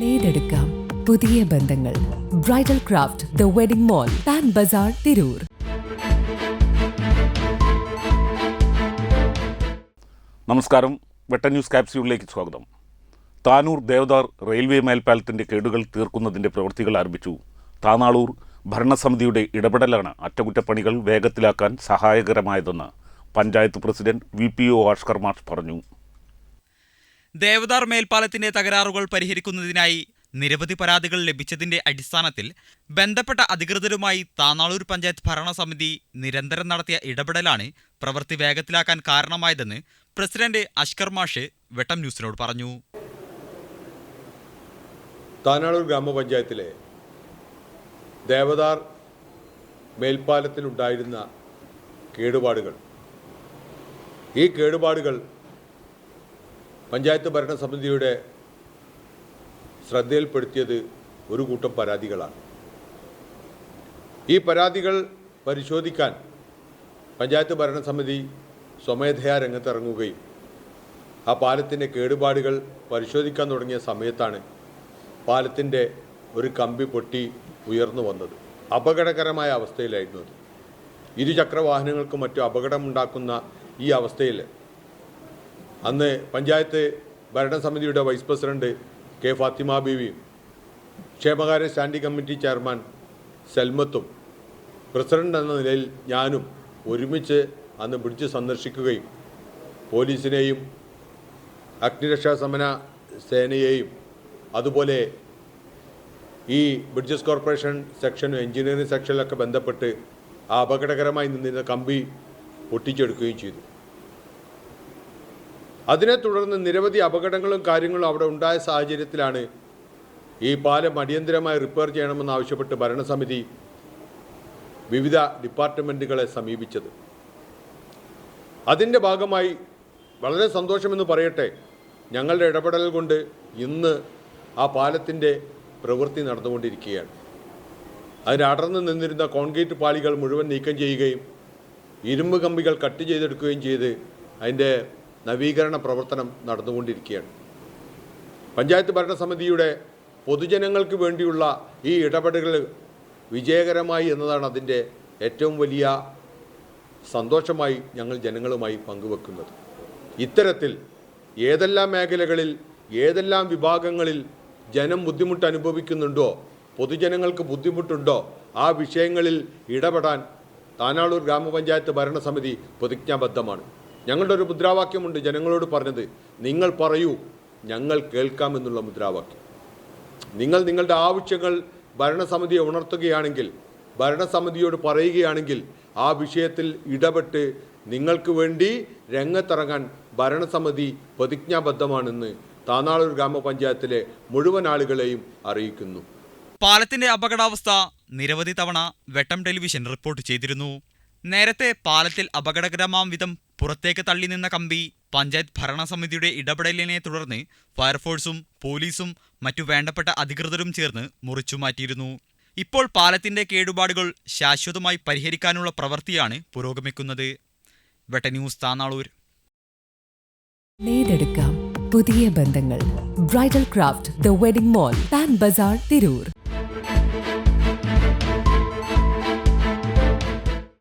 നേടെടുക്കാം പുതിയ ബന്ധങ്ങൾ. Bridal craft the wedding mall Pan Bazar Tirur നമസ്കാരം. വെട്ട ന്യൂസ് കാപ്സ്യൂളിലേക്ക് സ്വാഗതം. താനൂർ ദേവദാർ റെയിൽവേ മേൽപ്പാലത്തിന്റെ കേടുകൾ തീർക്കുന്നതിന്റെ പ്രവൃത്തികൾ ആരംഭിച്ചു. താനാളൂർ ഭരണസമിതിയുടെ ഇടപെടലാണ് അറ്റകുറ്റപ്പണികൾ വേഗത്തിലാക്കാൻ സഹായകരമായതെന്ന് panchayat president V P O Ashkar മാഷ് പറഞ്ഞു. ദേവദാർ മേൽപ്പാലത്തിന്റെ തകരാറുകൾ പരിഹരിക്കുന്നതിനായി നിരവധി പരാതികൾ ലഭിച്ചതിന്റെ അടിസ്ഥാനത്തിൽ ബന്ധപ്പെട്ട അധികൃതരുമായി താനാളൂർ പഞ്ചായത്ത് ഭരണസമിതി നിരന്തരം നടത്തിയ ഇടപെടലാണ് പ്രവൃത്തി വേഗത്തിലാക്കാൻ കാരണമായതെന്ന് പ്രസിഡന്റ് അഷ്കർ മാഷ് വെട്ടം ന്യൂസിനോട് പറഞ്ഞു. താനാളൂർ ഗ്രാമപഞ്ചായത്തിലെ ദേവദാർ മേൽപ്പാലത്തിലുണ്ടായിരുന്ന കേടുപാടുകൾ ഈ കേടുപാടുകൾ പഞ്ചായത്ത് ഭരണസമിതിയുടെ ശ്രദ്ധയിൽപ്പെടുത്തിയത് ഒരു കൂട്ടം പരാതികളാണ്. ഈ പരാതികൾ പരിശോധിക്കാൻ പഞ്ചായത്ത് ഭരണസമിതി സ്വമേധയാ രംഗത്തിറങ്ങുകയും ആ പാലത്തിന്റെ കേടുപാടുകൾ പരിശോധിക്കാൻ തുടങ്ങിയ സമയത്താണ് പാലത്തിന്റെ ഒരു കമ്പി പൊട്ടി ഉയർന്നു വന്നത്. അപകടകരമായ അവസ്ഥയിലായിരുന്നു അത്. ഇരുചക്രവാഹനങ്ങൾക്കും മറ്റും അപകടമുണ്ടാക്കുന്ന ഈ അവസ്ഥയിൽ അന്ന് പഞ്ചായത്ത് ഭരണസമിതിയുടെ വൈസ് പ്രസിഡന്റ് കെ ഫാത്തിമ ബീവിയും ക്ഷേമകാര്യ സ്റ്റാൻഡിംഗ് കമ്മിറ്റി ചെയർമാൻ സൽമത്തും പ്രസിഡന്റ് എന്ന നിലയിൽ ഞാനും ഒരുമിച്ച് അന്ന് ബ്രിഡ്ജ് സന്ദർശിക്കുകയും പോലീസിനെയും അഗ്നിരക്ഷാ സമന സേനയെയും അതുപോലെ ഈ ബ്രിഡ്ജസ് കോർപ്പറേഷൻ സെക്ഷനും എഞ്ചിനീയറിംഗ് സെക്ഷനിലൊക്കെ ബന്ധപ്പെട്ട് ആ അപകടകരമായി നിന്നിരുന്ന കമ്പി പൊട്ടിച്ചെടുക്കുകയും ചെയ്തു. അതിനെ തുടർന്ന് നിരവധി അപകടങ്ങളും കാര്യങ്ങളും അവിടെ ഉണ്ടായ സാഹചര്യത്തിലാണ് ഈ പാലം അടിയന്തരമായി റിപ്പയർ ചെയ്യണമെന്ന് ആവശ്യപ്പെട്ട് ഭരണസമിതി വിവിധ ഡിപ്പാർട്ട്മെന്റുകളെ സമീപിച്ചത്. അതിന്റെ ഭാഗമായി വളരെ സന്തോഷമെന്ന് പറയട്ടെ ഞങ്ങളുടെ ഇടപെടൽ കൊണ്ട് ഇന്ന് ആ പാലത്തിന്റെ പ്രവൃത്തി നടന്നുകൊണ്ടിരിക്കുകയാണ്. അതിന് അടർന്നു നിന്നിരുന്ന കോൺക്രീറ്റ് പാളികൾ മുഴുവൻ നീക്കം ചെയ്യുകയും ഇരുമ്പ് കമ്പികൾ കട്ട് ചെയ്തെടുക്കുകയും ചെയ്ത് അതിന്റെ നവീകരണ പ്രവർത്തനം നടന്നുകൊണ്ടിരിക്കുകയാണ്. പഞ്ചായത്ത് ഭരണസമിതിയുടെ പൊതുജനങ്ങൾക്ക് വേണ്ടിയുള്ള ഈ ഇടപെടലുകൾ വിജയകരമായി എന്നതാണ് അതിന്റെ ഏറ്റവും വലിയ സന്തോഷമായി ഞങ്ങൾ ജനങ്ങളുമായി പങ്കുവെക്കുന്നത്. ഇത്തരത്തിൽ ഏതെല്ലാം മേഖലകളിൽ ഏതെല്ലാം വിഭാഗങ്ങളിൽ ജനം ബുദ്ധിമുട്ട് അനുഭവിക്കുന്നുണ്ടോ പൊതുജനങ്ങൾക്ക് ബുദ്ധിമുട്ടുണ്ടോ ആ വിഷയങ്ങളിൽ ഇടപെടാൻ താനാളൂർ ഗ്രാമപഞ്ചായത്ത് ഭരണസമിതി പ്രതിജ്ഞാബദ്ധമാണ്. ഞങ്ങളുടെ ഒരു മുദ്രാവാക്യമുണ്ട് ജനങ്ങളോട് പറഞ്ഞത് നിങ്ങൾ പറയൂ ഞങ്ങൾ കേൾക്കാമെന്നുള്ള മുദ്രാവാക്യം. നിങ്ങൾ നിങ്ങളുടെ ആവശ്യങ്ങൾ ഭരണസമിതിയെ ഉണർത്തുകയാണെങ്കിൽ ഭരണസമിതിയോട് പറയുകയാണെങ്കിൽ ആ വിഷയത്തിൽ ഇടപെട്ട് നിങ്ങൾക്ക് വേണ്ടി രംഗത്തിറങ്ങാൻ ഭരണസമിതി പ്രതിജ്ഞാബദ്ധമാണെന്ന് താനാളൂർ ഗ്രാമപഞ്ചായത്തിലെ മുഴുവൻ ആളുകളെയും അറിയിക്കുന്നു. പാലത്തിന്റെ അപകടാവസ്ഥ നിരവധി തവണ വെട്ടം ടെലിവിഷൻ റിപ്പോർട്ട് ചെയ്തിരുന്നു. നേരത്തെ പാലത്തിൽ അപകടകരമാം വിധം പുറത്തേക്ക് തള്ളി നിന്ന കമ്പി പഞ്ചായത്ത് ഭരണസമിതിയുടെ ഇടപെടലിനെ തുടർന്ന് ഫയർഫോഴ്സും പോലീസും മറ്റു വേണ്ടപ്പെട്ട അധികൃതരും ചേർന്ന് മുറിച്ചു മാറ്റിയിരുന്നു. ഇപ്പോൾ പാലത്തിന്റെ കേടുപാടുകൾ ശാശ്വതമായി പരിഹരിക്കാനുള്ള പ്രവൃത്തിയാണ് പുരോഗമിക്കുന്നത്. വെട്ടന്യൂസ് താനാളൂർ നേടെടുക്കാം പുതിയ ബന്ധങ്ങൾ. Bridal craft the wedding mall pan Bazar Tirur.